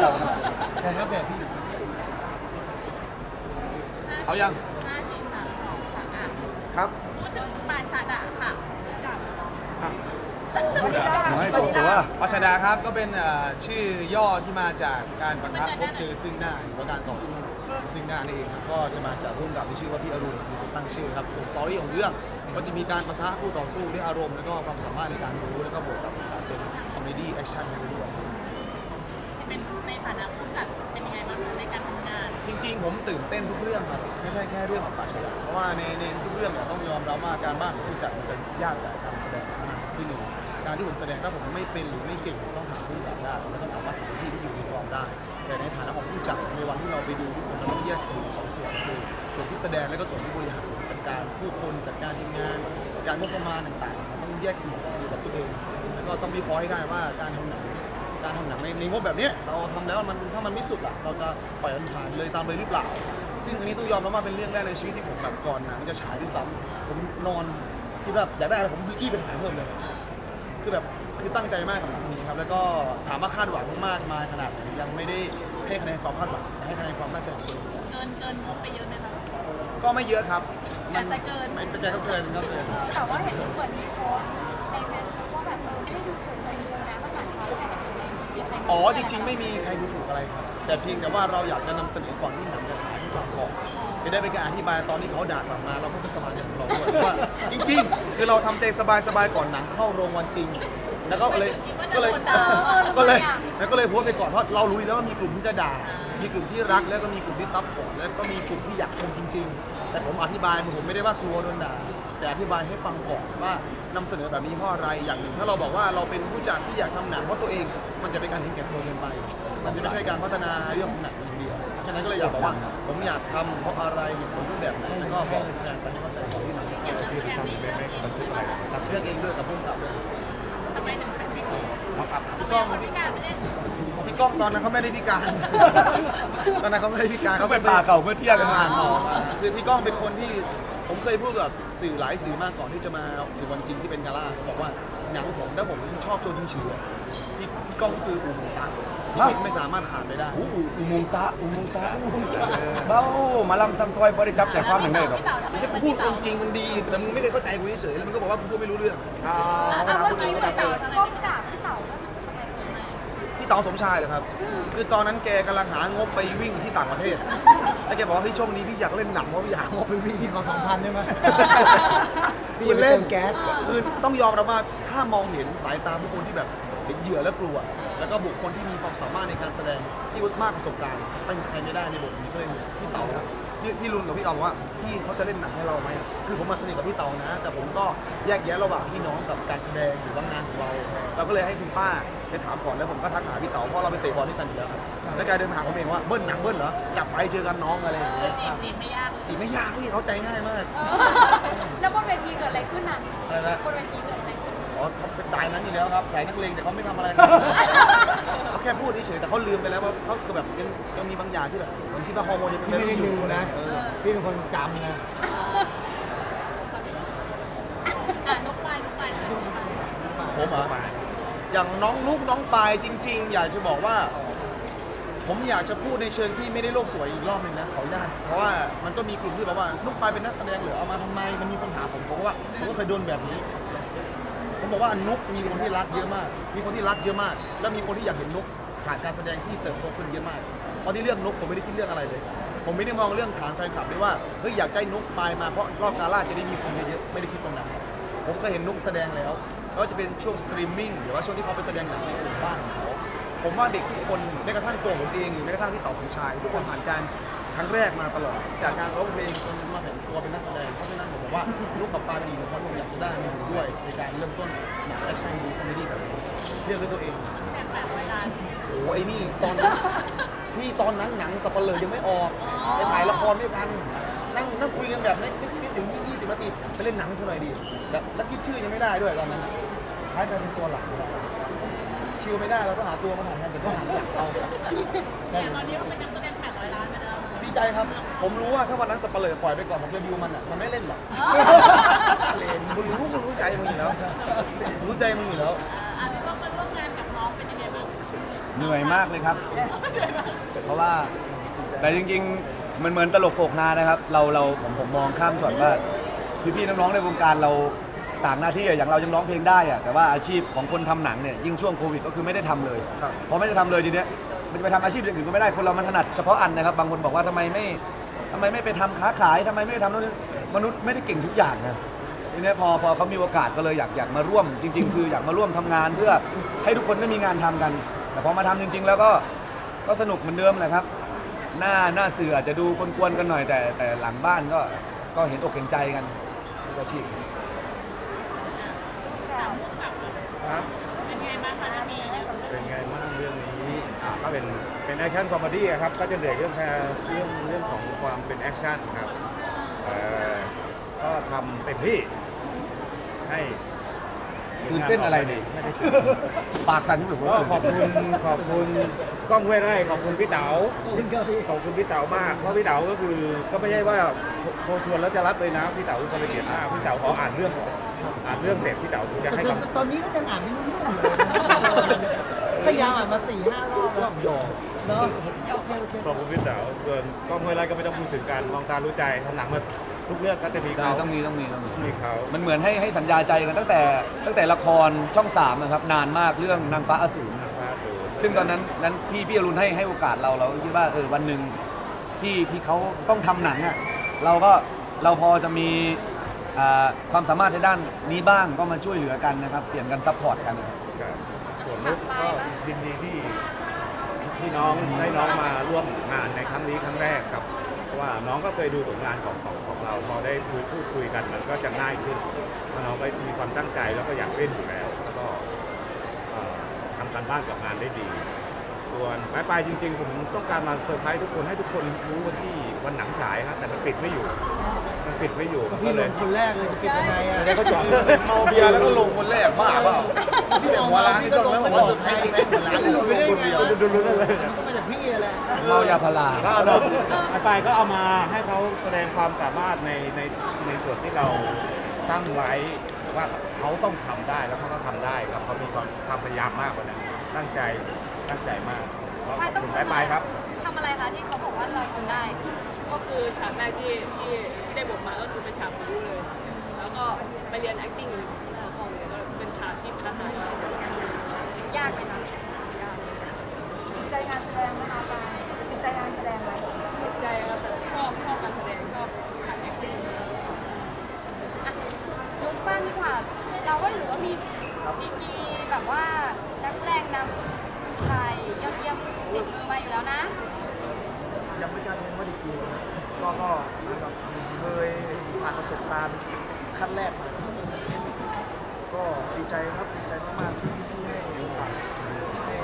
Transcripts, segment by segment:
เรานำเสนอแต่ถ้าแบบพี่ เอายังห้าสี่สามสองค่ะอะครับพูดถึงปาชาดะค่ะจับอะไม่ตัวตัวปัชดาครับก็เป็นเอ่อชื่อย่อที่มาจากการปะทะพบเจอซึ่งหน้าหรือว่าการต่อสู้ซึ่งหน้านี่เองครับก็จะมาจากร่วมกับที่ชื่อว่าพี่อรุณที่เขาตั้งชื่อครับส่วนสตอรี่ของเรื่องก็จะมีการปะทะคู่ต่อสู้ด้วยอารมณ์แล้วก็ความสามารถในการรู้แล้วก็บวกกับการเป็นคอมเมดี้แอคชั่นไปด้วยที่เป็น ในฐานะผู้จัดเป็นยังไงบ้างคะในการทำงาน จริงๆ ผมตื่นเต้นทุกเรื่องครับไม่ใช่แค่เรื่องของป่าชดาเพราะว่าในในทุกเรื่องเนี่ยต้องยอมรับว่าการบ้านของผู้จัดมันจะยากกว่าการแสดงมากที่หนึ่งการที่ผมแสดงถ้าผมไม่เป็นหรือไม่เก่งผมต้องถามผู้จัดได้แล้วก็สามารถถามที่ที่อยู่ในกองได้ แต่ในฐานะของผู้จัดในวันที่เราไปดูทุกคนเราต้องแยกส่วนสองส่วนคือส่วนที่แสดงและก็ส่วนที่บริหารจัดการผู้คนจัดการทีมงานจัดการงบประมาณต่างๆ ต้องแยกสมองอยู่กับตัวเองแล้วก็ต้องวิเคราะห์ให้ได้ว่าการทำหนัง การทำหนังในในงบแบบเนี้ยเราทำแล้วมันถ้ามันไม่สุดอะ เราจะปล่อยมันผ่านเลยตามเลยหรือเปล่า ซึ่งอันนี้ต้องยอมรับว่าเป็นเรื่องแรกในชีวิตที่ผมแบบก่อนหนังจะฉายด้วยซ้ำผมนอนคิดว่าอยากได้อะไรผมรีบไปถ่ายเพิ่มเลย คือแบบคือตั้งใจมากกับหนังนี้ครับแล้วก็ถามว่าคาดหวังมากมายขนาดไหนยังไม่ได้ให้คะแนนความคาดหวังแต่ให้คะแนนความตั้งใจของตัวเองเกินเกินงบไปเยอะไหมคะ ก็ไม่เยอะครับแต่แต่เกิน ไม่แต่แกก็เกินก็เกินเออแต่ว่าเห็นเหมือนมีโพสต์ อ๋อจริงๆ ไม่มีใครดูถูกอะไรครับ แต่เพียงแต่ว่าเราอยากจะนำเสนอก่อนที่หนังจะฉายให้ฟังก่อนจะได้เป็นการอธิบายตอนที่เขาด่ากลับมา เราก็จะสบายใจของเราด้วยว่าจริงๆ คือเราทำใจสบายๆก่อนหนังเข้าโรงวันจริง แล้วก็เลยก็เลยก็เลยแล้วก็เลยโพสต์ไปก่อนเพราะเรารู้อยู่แล้วว่ามีกลุ่มที่จะด่า มีกลุ่มที่รักแล้วก็มีกลุ่มที่ซับพอร์ตแล้วก็มีกลุ่มที่อยากชมจริง ๆ แต่ผมอธิบายผมไม่ได้ว่ากลัวโดนด่าแต่อธิบายให้ฟังก่อนว่านำเสนอแบบนี้เพราะอะไรอย่างหนึ่ง ถ้าเราบอกว่าเราเป็นผู้จัดที่อยากทำหนังเพราะตัวเอง มันจะเป็นการเห็นแก่ตัวเกินไป มันจะไม่ใช่การพัฒนาเรื่องของหนังอย่างเดียวฉะนั้นก็เลยอยากบอกว่าผมอยากทำเพราะอะไรเหตุผลรูปแบบไหนแล้วก็บอกแฟนไปให้เข้าใจก่อนที่หนังจะอย่าตัดเรื่องเองด้วยป่ะคะตัดเรื่องเองด้วยกับพุ่มกับ พี่ก้องตอนนั้นเขาไม่ได้พิการ ตอนนั้นเขาไม่ได้พิการเขาเป็นปลาเก่าเมื่อเทียบกันมามาหมอคือพี่ก้องเป็นคนที่ผมเคยพูดกับสื่อหลายสื่อมากก่อนที่จะมาถึงวันจริงที่เป็นกาล่าเขาบอกว่าหนังผมถ้าผมชอบตัวจริงชื่อพี่พี่ก้องคืออู่หมูตาที่ผมไม่สามารถขาดไม่ได้อู้อูอุโมงค์ตาอุโมงค์ตาอุโมงค์ตาเบ้ามาลำซ้ำซอยบริจับจากความหนึ่งได้หรอกพี่เต๋าทำไมไม่ใช่เป็นพูดพี่คเต๋าวามจริงมันดีแต่มึงไม่ได้เข้าใจกูเฉยๆแล้วมึงก็บอกว่ากูพูดไม่รู้เรื่องอะเอาเมื่อกี้พี่เต๋าทำไมก้มเป็นกราบพี่เต๋าว่าทำไมเกิดมา พี่เต๋อสมชายเหรอครับ คือตอนนั้นแกกำลังหางบไปวิ่งที่ต่างประเทศ แล้วแกบอกว่าเฮ้ยช่วงนี้พี่อยากเล่นหนังเพราะพี่อยากหางบไปวิ่ง พี่ขอสองพันได้ไหมพี่คุณไปเล่เตินมแก๊ส คือต้องยอมรับว่าถ้ามองเห็นสายตาผู้คนที่แบบ เห็นเหยื่อและกลัว แล้วก็บุคคลที่มีความสามารถในการแสดงที่มากประสบการณ์ไม่มีใครไม่ได้ในบทนี้ก็เลยพี่เต๋อพี่พี่รุนกับพี่เต๋อบอกว่าพี่เขาจะเล่นหนังให้เราไหมคือผมมาสนิทกับพี่เต๋อนะ แต่ผมก็แยกแยะระหว่างพี่น้องกับการแสดงหรือว่างานของเรา เราก็เลยให้คุณป้าไปถามก่อนแล้วผมก็ทักหาพี่เต๋อเพราะเราไปเตะบอลด้วยกันอยู่แล้วครับแล้วแกเดินมาหาผมเองว่าเบิ้ลหนังเบิ้ลเหรอจับไปเจอกันน้องอะไรอย่างเอเงี้อยจีบจีบไม่ยากเลยจีบไม่ยากพี่เขาใจง่ายมากเออแล้วบนเวทีเกิดอะไรขึ้นน่ะอะไรนะ บนเวทีเกิดอะไรขึ้น อ๋อเขาเป็นสายนั้นอยู่แล้วครับสายนักเลงแต่เขาไม่ทำอะไรเขาแค่พูดเฉยๆแต่เขาลืมไปแล้วว่าเขาคือแบบยังยังมีบางอย่างที่แบบผมคิดว่าฮอร์โมนยังเป็นพี่ไม่ได้ลืมนะ เออพี่เป็นคนจำนะอะนกปลายนกปลายนกปลายผมเหรออย่างน้องนุกน้องปายจริง ๆ อยากจะบอกว่า ผมอยากจะพูดในเชิงที่ไม่ได้โลกสวยอีกรอบหนึ่งนะขออนุญาตเพราะว่ามันก็มีกลุ่มที่บอกว่านุกปายเป็นนักแสดงเหรือเอามาทำไมมันมีคนถามผมผมก็ว่าผมก็เคยโดนแบบนี้ ผมบอกว่านุกมีคนที่รักเยอะมาก มีคนที่รักเยอะมาก แล้วมีคนที่อยากเห็นนุกผ่านการแสดงที่เติบโตขึ้นเยอะมากตอนที่เรื่องนุกผมไม่ได้คิดเรื่องอะไรเลย ผมไม่ได้มองเรื่องฐานแฟนคลับเลยว่าเฮ้ยอยากใจนุกไปมาเพราะรอบกาล่าจะได้มีคนเยอะๆไม่ได้คิดตรงนั้นผมเคยเห็นนุกแสดงแล้วไม่ว่าจะเป็นช่วงสตรีมมิ่งหรือว่าช่วงที่เขาไปแสดงหนังในกลุ่มบ้านของเขาผมว่าเด็กทุกคนแม้กระทั่งตัวผมเองหรือแม้กระทั่งที่เต่อสมชาย ทุกคนผ่านการ ครั้งแรกมาตลอด จากการร้องเพลงจนมาเป็นตัวเป็นนักแสดงเพราะฉะนั้นผมบอกว่านุกกับปาดีผมผมอยากจะได้ในผมด้วยในการเริ่มต้นหนังแอคชั่นดูคอมเมดี้แบบนี้เรียกด้วยตัวเองแปดแปดเวลาโอ้โหไอ้นี่ตอนนั้นพี่ตอนนั้นหนังสับเปลือยังไม่ออกไปถ่ายละครด้วยกันนั่งนั่งคุยกันแบบไม่ไม่ไม่ถึง 20 นาทีไปเล่นหนังเท่าไหร่ดีแบบแล้วคิดชื่อยังไม่ได้ด้วยตอนนั้นคล้ายกันเป็นตัวหลักเลยคิวไม่ได้เราก็หาตัวมาถ่ายกันแต่ก็หาหลักเอาเนี่ยตอนนี้เขาเป็นนักแสดง ใจครับ ผมรู้ว่าถ้าวันนั้นสับเปลือปล่อยไปก่อนผมจะดิวมันอะมันไม่เล่นหรอกเลนมึงรู้มึงรู้ใจมึงอยู่แล้วรู้ใจมึงอยู่แล้วอะพี่ก้องมาร่วมงานกับน้องเป็นยังไงบ้างโเหนื่อยมากเลยครับ เพราะว่าแต่จริงๆ มันเหมือนตลกโปกฮานะครับ เราเราผมผมมองข้ามช็อตว่าพี่ๆน้องๆในวงการเราต่างหน้าที่อะอย่างเรายังร้องเพลงได้อะแต่ว่าอาชีพของคนทำหนังเนี่ยยิ่งช่วงโควิดก็คือไม่ได้ทำเลยครับ พอไม่ได้ทำเลยทีเนี้ย มันจะไปทำอาชีพอย่างอื่นก็ไม่ได้คนเรามันถนัดเฉพาะอันนะครับ บางคนบอกว่าทำไมไม่ทำไมไม่ไปทำค้าขายทำไมไม่ไปทำนู่นนี่มนุษย์ไม่ได้เก่งทุกอย่างนะทีเนี้ยพอพอเขามีโอกาสก็เลยอยากอยากมาร่วม จริง ๆ คืออยากมาร่วมทำงานเพื่อให้ทุกคนได้มีงานทำกัน แต่พอมาทำจริง ๆ แล้วก็ก็สนุกเหมือนเดิมแหละครับ หน้าหน้าเสืออาจจะดูกวนๆกันหน่อยแต่แต่หลังบ้านก็ก็เห็นอกเห็นใจกันทุกอาชีพ ครับ แอคชั่นคอมเมดี้ครับก็จะเหนื่อยเรื่องแค่เรื่องเรื่องของความเป็นแอคชั่นครับเอ่อก็ทำเต็มที่ให้ตื่นเต้นอะไรนี่ไม่ได้ปากสั่นที่แบบก็ขอบคุณขอบคุณกล้องห้วยไร่ขอบคุณพี่เต๋าขอบคุณพี่เต๋ามากเพราะพี่เต๋าก็คือก็ไม่ใช่ว่าโทรชวนแล้วจะรับเลยนะพี่เต๋าเป็นคนละเอียดมากพี่เต๋าขออ่านเรื่องก่อนอ่านเรื่องเสร็จพี่เต๋าถึงจะให้แต่คำ ตอนนี้ก็ยังอ่านไม่รู้เรื่องเลยนะ พยายามอ่านมาสี่ห้ารอบแล้วยอมเนาะโอเคโอเคขอบคุณพี่เต๋าส่วนกล้องห้วยไร่ก็ไม่ต้องพูดถึงกันมองตารู้ใจทำหนังมาทุกเรื่องก็จะมีใช่เขาต้องมีต้องมีต้องมี มีเขา มันเหมือนให้ให้สัญญาใจกันตั้งแต่ตั้งแต่ละครช่องสามนะครับนานมากเรื่องนางฟ้าอสูร ซึ่งตอนนั้นนั้นพี่พี่อรุณให้ให้โอกาสเราเราก็คิดว่าเออวันหนึ่งที่ที่เขาต้องทำหนังอะเราก็เราพอจะมีอ่าความสามารถในด้านนี้บ้างก็มาช่วยเหลือกันนะครับเปลี่ยนกันซัพพอร์ตกันนะครับ ครับ นนุกก็ยินดีที่ที่น้องได้น้องมาร่วมงานในครั้งนี้ครั้งแรกครับว่าน้องก็เคยดูผลงานของของของเราพอได้คุยพูดคุยกันมันก็จะง่ายขึ้นเพราะน้องก็มีความตั้งใจแล้วก็อยากเล่นอยู่แล้วแล้วก็เอ่อทำการบ้านกับงานได้ดี ส่วนปลายปลายจริง ๆ ผมต้องการมาเซอร์ไพรส์ทุกคนให้ทุกคนรู้วันที่วันหนังฉายครับแต่มันปิดไม่อยู่ มันปิดไม่อยู่ก็ก็พี่ลเลยงคนแรกเลยจะปิดยังไงอะแล้วก็จอดเมาเบียร์แล้วก็ลงคนแรกบ้าเปล่าพี่แต่หัวร้านนี่ต้องแล้วบอกว่าสุดท้ายจะแม่งหัวร้านเลยลงคนเดียวดูดูได้เลยก็มาจากพี่แหละ เมายาพาราก็เอาน้องไปไปก็เอามาให้เขาแสดงความสามารถในในในส่วนที่เราตั้งไว้ว่าเขาต้องทำได้แล้วเขาก็ทำได้ครับเขามีความความพยายามมากกว่านั้นตั้งใจตั้งใจมากก็ขอบคุณไปไปครับ ทำอะไรคะที่เขาบอกว่าเราทำได้ ก็คือฉากแรกที่ที่ที่ได้บทมาก็คือเป็นฉากบู๊เลย แล้วก็ไปเรียน acting อยู่หน้าห้องเลยก็เป็นฉากที่ท้าทายมากยากไหมคะใจงานแสดงไหมคะปายติดใจงานแสดงไหม ติดใจครับแต่ชอบชอบการแสดงชอบฉาก acting อะลุกบ้างดีกว่า เราก็ถือว่ามีดีกรีแบบว่านักแสดงนำชายยอดเยี่ยมติดมือมาอยู่แล้วนะ ยังไม่กล้าใช้คำว่าดีกรีนะก็ก็แบบเคยผ่านประสบการณ์ขั้นแรกมา ก็ดีใจครับดีใจมากๆที่พี่ๆให้โอกาสให้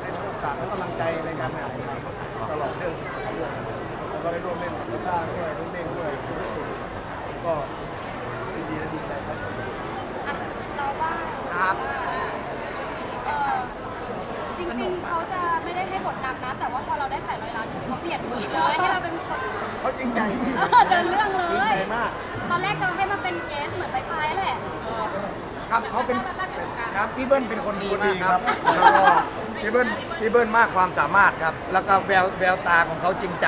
ให้ทั้งโอกาสและกำลังใจในการถ่ายทำตลอดเรื่องสิบเรื่องแล้วก็ได้ร่วมเล่นกับต้าด้วยร่วมเล่นด้วยทุกคนก็ยินดีและดีใจครับอะเราบ้างครับเออจริงๆเขาจะไม่ได้ให้บทนำนะ แต่ว่าพอเราได้ถ่ายร้อยล้านเขาเปลี่ยนบทเลยให้เราเป็นคนเขาจริงใจเออเดินเรื่องเลจริงยใจมาก ตอนแรกเราให้มาเป็นเกสเหมือนไปปลายๆแหละ ครับเขาเป็นครับพี่เบิ้ลเป็นคนดีมากครับคนดีครับแล้วก็พี่เบิ้ลพี่เบิ้ลมากความสามารถครับ แล้วก็แววแววตาของเขาจริงใจ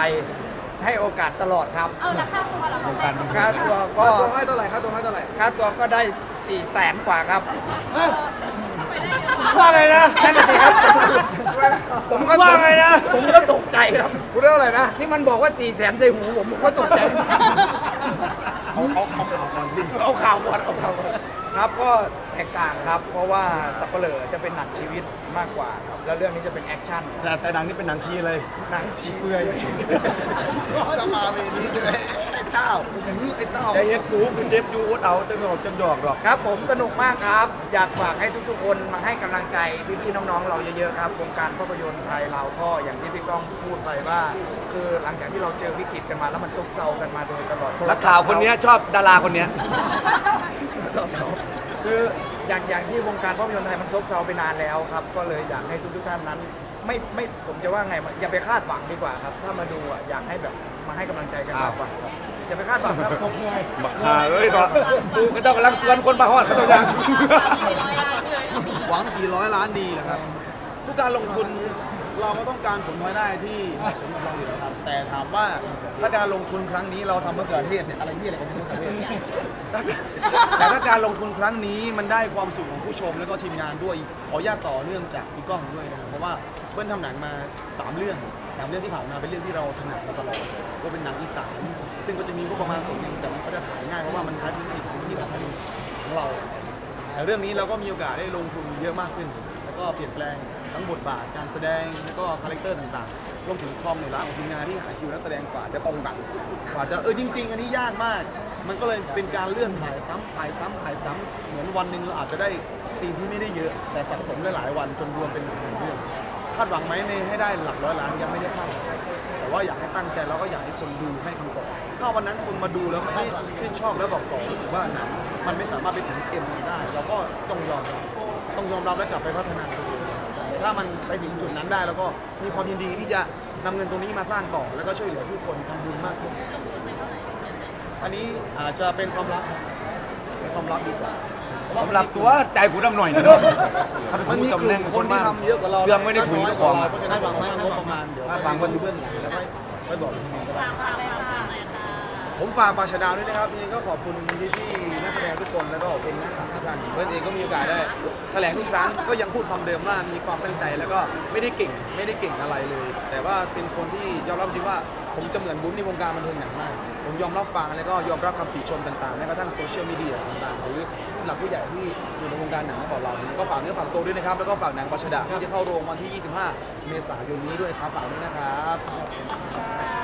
ให้โอกาสตลอดครับเออแล้วค่าตัวเราตอนแรกค่าตัวก็ค่าตัวให้เท่าไหร่ค่าตัวให้เท่าไหร่ค่าตัวก็ได้4ี่แสนกว่าครับเออว่าไงนะนั่นน่ะสิครับผมก็ว่าไงนะ ผมก็ตกใจครับคุณได้เท่าไหร่นะที่มันบอกว่า4ี่แสนใส่หูผมผมก็ตกใจเอาเอาเอาข่าวก่อนดิเอาข่าวก่อนเอาข่าวก่อน ครับก็แตกต่างครับ เพราะว่าสับเปลือจะเป็นหนังชีวิตมากกว่าครับ แล้วเรื่องนี้จะเป็นแอคชั่นแต่แต่หนังนี้เป็นหนังชีเลยหนังชีเปื่อยจะมาเวนี้ใช่ไหมไอ้เต้าไอ้เต้าใจเย็นกูคุณเจ็บยูดเอาจะหยอกจะหยอกหรอกครับ ผมสนุกมากครับ อยากฝากให้ทุกๆคนมาให้กำลังใจพี่ๆน้องๆเราเยอะๆครับวงการภาพยนตร์ไทยเราก็อย่างที่พี่ก้องพูดไปว่า คือหลังจากที่เราเจอวิกฤตกันมาแล้วมันซบเซากันมาโดยตลอดนักข่าวคนเนี้ยชอบดาราคนเนี้ย คืออย่างอย่างที่วงการภาพยนตร์ไทยมันซบเซาไปนานแล้วครับ ก็เลยอยากให้ทุกๆท่านนั้น ไม่ไม่ผมจะว่าไงมันอย่าไปคาดหวังดีกว่าครับ ถ้ามาดูอะอยากให้แบบมาให้กำลังใจกันมากกว่าครับอย่าไปคาดหวังครับผมเหนื่อยบักฮาเอ้ยเนาะกูก็ต้องกำลังสวนคนมาฮอดเขาตัวยังหวังกี่ร้อยล้านดีเหรอครับ ทุกการลงทุน เราก็ต้องการผลพลอยได้ที่เหมาะสมกับเราอยู่แล้วครับ แต่ถามว่าถ้าการลงทุนครั้งนี้เราทำมะเขือเทศเนี่ยอะไรที่อะไรก็ไม่รู้มะเขือเทศแต่ถ้าการลงทุนครั้งนี้มันได้ความสุขของผู้ชมแล้วก็ทีมงานด้วยขออนุญาตต่อเนื่องจากพี่ก้องด้วยนะครับเพราะว่าเบิ้ลทำหนังมาสามเรื่องสามเรื่องที่ผ่านมาเป็นเรื่องที่เราถนัดมาตลอดก็เป็นหนังอีสานซึ่งก็จะมีงบประมาณสูงหนึ่งแต่มันก็จะถ่ายง่ายเพราะว่ามันใช้พื้นที่พื้นที่ของของเราแต่เรื่องนี้เราก็มีโอกาสได้ลงทุนเยอะมากขึ้น แล้วก็เปลี่ยนแปลง ทั้งบทบาทการแสดงแล้วก็คาแรคเตอร์ต่างๆรวมถึงความเหนื่อยล้าของทีมงานที่หาคิวนักแสดงกว่าจะตรงกันกว่าจะเออจริง ๆ อันนี้ยากมาก มันก็เลยเป็นการเลื่อนถ่ายซ้ำถ่ายซ้ำถ่ายซ้ำเหมือนวันหนึ่งเราอาจจะได้ซีนที่ไม่ได้เยอะ แต่สะสมได้หลายวันจนรวมเป็นหนึ่งเรื่องคาดหวังไหมในให้ได้หลักร้อยล้านยังไม่ได้คาดหวังแต่ว่าอยากให้ตั้งใจแล้วก็อยากให้คนดูให้คำตอบถ้าวันนั้นคนมาดูแล้วไม่ชื่นชอบแล้วบอกต่อรู้สึกว่าหนังมันไม่สามารถไปถึงเอ็มได้ เราก็ต้องยอมรับต้องยอมรับและกลับไปพัฒนาตัว ถ้ามันไปถึงจุดนั้นได้แล้วก็มีความยินดีที่จะนำเงินตรงนี้มาสร้างต่อ แล้วก็ช่วยเหลือผู้คนทำบุญมากขึ้น อันนี้อาจจะเป็นความลับเป็นความลับดีกว่าผมรับตัวใจกูดำหน่อยนึงเขาเป็นคมันนมีมีกตำลุ่แหน่งมคคนนมาที่กทำเยอะกว่าเราเสื่อมไม่ได้ถุนเจ้าของเพราะฉะนั้นเราต้องงบประมาณเดี๋ยวคาดหวังว่าดูเบื้องหลังแล้วค่อยค่อยบอกทีนึงก็ได้ฝากฝากฝากฝากหน่อยค่ะ ผมฝากปากชะดาวด้วยนะครับยังไงก็ขอบคุณพี่พี่ๆนั กแสดงทุกคนแล้วก็ขอบคุณนักข่าวทุกท่านเพื่อนเองก็มีโอกาสได้แถลงทุกครั้งก็ยังพูดคำเดิมว่ามีความตั้งใจแล้วก็ไม่ได้เก่งไม่ได้เก่งอะไรเลย แต่ว่าเป็นคนที่ยอมรับจริงว่า ผมจะเหมือนบุ้นในวงการบันเทิงหนังมากผมยอมรับฟังแล้วก็ยอมรับคำติชมต่างๆแม้กระทั่งโซเชียลมีเดียต่างๆหรือผู้หลักผู้ใหญ่ที่อยู่ในวงการหนังมาก่อนเราเนี่ยก็ฝากเนื้อฝากตัวด้วยนะครับแล้วก็ฝากหนังปากชดาที่จะเข้าโรงวันที่ 25 เมษายนนี้ด้วยครับฝากด้วยนะครับ